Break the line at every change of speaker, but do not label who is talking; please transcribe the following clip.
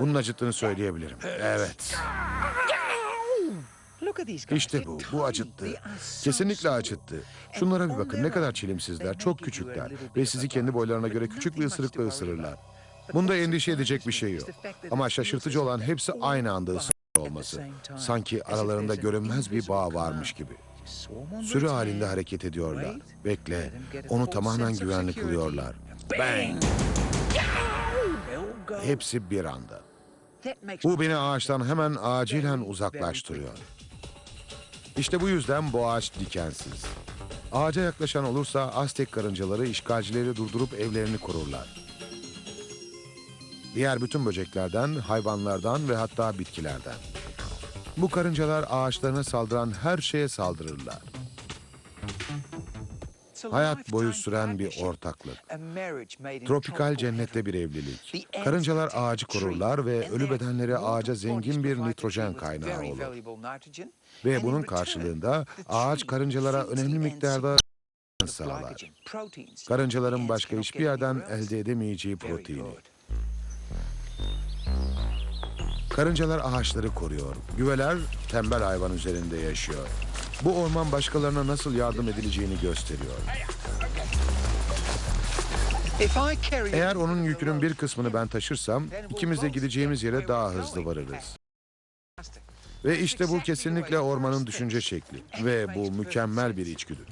Bunun acıttığını söyleyebilirim. Evet. İşte bu. Bu acıttı. Kesinlikle acıttı. Şunlara bir bakın. Ne kadar çelimsizler. Çok küçükler. Ve sizi kendi boylarına göre küçük bir ısırıkla ısırırlar. Bunda endişe edecek bir şey yok. Ama şaşırtıcı olan hepsi aynı anda ısırıyor olması. Sanki aralarında görünmez bir bağ varmış gibi. Sürü halinde hareket ediyorlar. Bekle. Onu tamamen güvenli kılıyorlar. Bang! Hepsi bir anda. Bu beni ağaçtan hemen acilen uzaklaştırıyor. İşte bu yüzden bu ağaç dikensiz. Ağaca yaklaşan olursa Aztek karıncaları işgalcileri durdurup evlerini korurlar. Diğer bütün böceklerden, hayvanlardan ve hatta bitkilerden. Bu karıncalar ağaçlarına saldıran her şeye saldırırlar. Hayat boyu süren bir ortaklık. Tropikal cennette bir evlilik. Karıncalar ağacı korurlar ve ölü bedenleri ağaca zengin bir nitrojen kaynağı olur. Ve bunun karşılığında ağaç karıncalara önemli miktarda sağlar. Karıncaların başka hiçbir yerden elde edemeyeceği proteini. Karıncalar ağaçları koruyor. Güveler tembel hayvan üzerinde yaşıyor. Bu orman başkalarına nasıl yardım edileceğini gösteriyor. Eğer onun yükünün bir kısmını ben taşırsam, ikimiz de gideceğimiz yere daha hızlı varırız. Ve işte bu kesinlikle ormanın düşünce şekli ve bu mükemmel bir içgüdü.